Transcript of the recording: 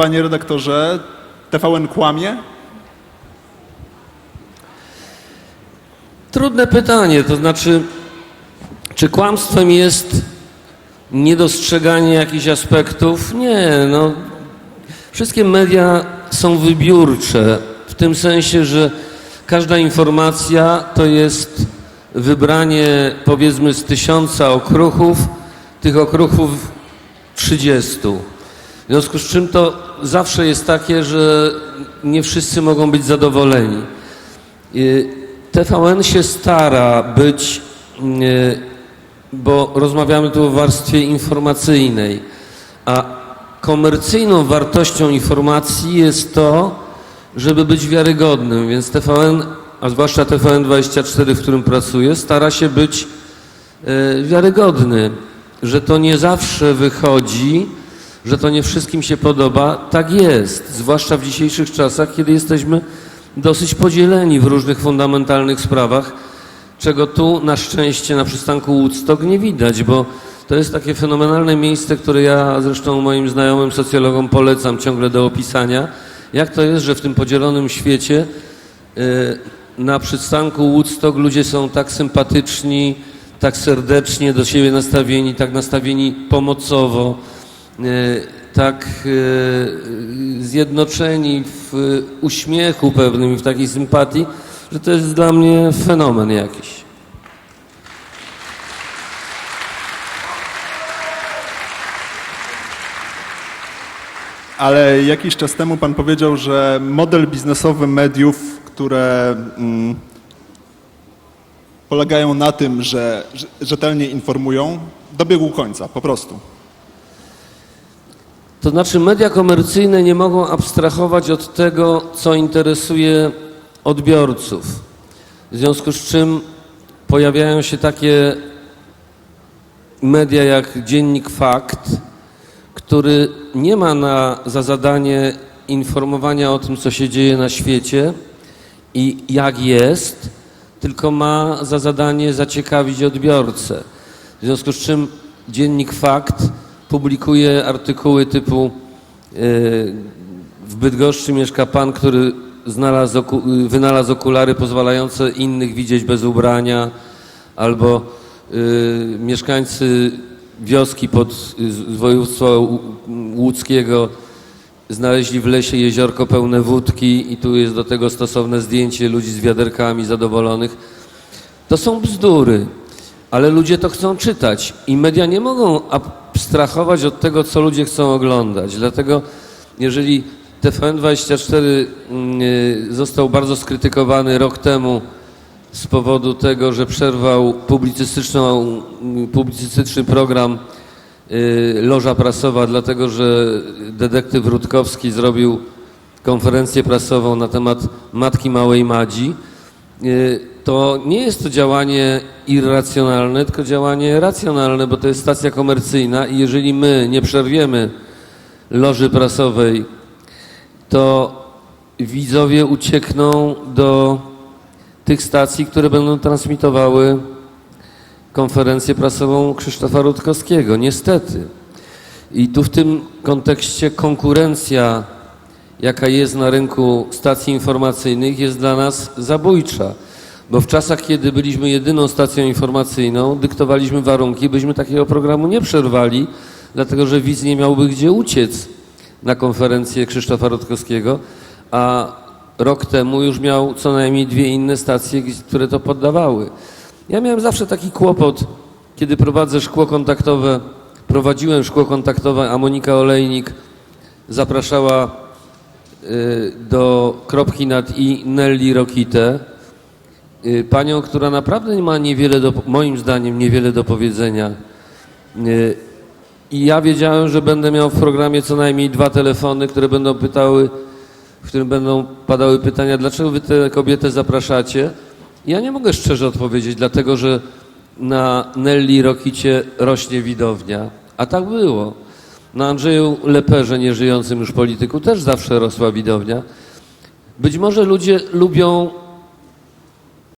panie redaktorze, TVN kłamie? Trudne pytanie, to znaczy, czy kłamstwem jest niedostrzeganie jakichś aspektów? Nie, no. Wszystkie media są wybiórcze, w tym sensie, że każda informacja to jest wybranie powiedzmy z tysiąca okruchów, tych okruchów 30. W związku z czym to zawsze jest takie, że nie wszyscy mogą być zadowoleni. Y, TVN się stara być, y, bo rozmawiamy tu o warstwie informacyjnej, a komercyjną wartością informacji jest to, żeby być wiarygodnym, więc TVN, a zwłaszcza TVN24, w którym pracuję, stara się być y, wiarygodny, że to nie zawsze wychodzi, że to nie wszystkim się podoba. Tak jest, zwłaszcza w dzisiejszych czasach, kiedy jesteśmy dosyć podzieleni w różnych fundamentalnych sprawach, czego tu na szczęście na przystanku Woodstock nie widać, bo to jest takie fenomenalne miejsce, które ja zresztą moim znajomym socjologom polecam ciągle do opisania. Jak to jest, że w tym podzielonym świecie y, na przystanku Woodstock ludzie są tak sympatyczni, tak serdecznie do siebie nastawieni, tak nastawieni pomocowo, tak y, zjednoczeni w uśmiechu pewnym i w takiej sympatii, że to jest dla mnie fenomen jakiś. Ale jakiś czas temu pan powiedział, że model biznesowy mediów, które mm, polegają na tym, że rzetelnie informują, dobiegł końca, po prostu. To znaczy media komercyjne nie mogą abstrahować od tego, co interesuje odbiorców. W związku z czym pojawiają się takie media jak Dziennik Fakt, który nie ma na, za zadanie informowania o tym, co się dzieje na świecie i jak jest, tylko ma za zadanie zaciekawić odbiorcę. W związku z czym Dziennik Fakt publikuje artykuły typu yy, w Bydgoszczy mieszka pan, który znalazł wynalazł okulary pozwalające innych widzieć bez ubrania, albo y, mieszkańcy wioski pod województwa łódzkiego znaleźli w lesie jeziorko pełne wódki i tu jest do tego stosowne zdjęcie ludzi z wiaderkami zadowolonych. To są bzdury, ale ludzie to chcą czytać i media nie mogą abstrahować od tego, co ludzie chcą oglądać. Dlatego jeżeli TVN24 mm, y, został bardzo skrytykowany rok temu z powodu tego, że przerwał publicystyczną, mm, publicystyczny program y, Loża Prasowa, dlatego że detektyw Rutkowski zrobił konferencję prasową na temat Matki Małej Madzi, y, to nie jest to działanie irracjonalne, tylko działanie racjonalne, bo to jest stacja komercyjna i jeżeli my nie przerwiemy loży prasowej, to widzowie uciekną do tych stacji, które będą transmitowały konferencję prasową Krzysztofa Rutkowskiego. Niestety. I tu w tym kontekście konkurencja, jaka jest na rynku stacji informacyjnych, jest dla nas zabójcza. Bo w czasach, kiedy byliśmy jedyną stacją informacyjną, dyktowaliśmy warunki, byśmy takiego programu nie przerwali, dlatego że widz nie miałby gdzie uciec na konferencję Krzysztofa Rutkowskiego, a rok temu już miał co najmniej dwie inne stacje, które to poddawały. Ja miałem zawsze taki kłopot, kiedy prowadzę szkło kontaktowe, prowadziłem szkło kontaktowe, a Monika Olejnik zapraszała y, do kropki nad i Nelly Rokitę, y, panią, która naprawdę ma niewiele, do, moim zdaniem, niewiele do powiedzenia. Y, I ja wiedziałem, że będę miał w programie co najmniej dwa telefony, które będą pytały, w którym będą padały pytania, dlaczego wy tę kobietę zapraszacie? Ja nie mogę szczerze odpowiedzieć, dlatego że na Nelly Rokicie rośnie widownia. A tak było. Na Andrzeju Leperze, nieżyjącym już polityku, też zawsze rosła widownia. Być może ludzie lubią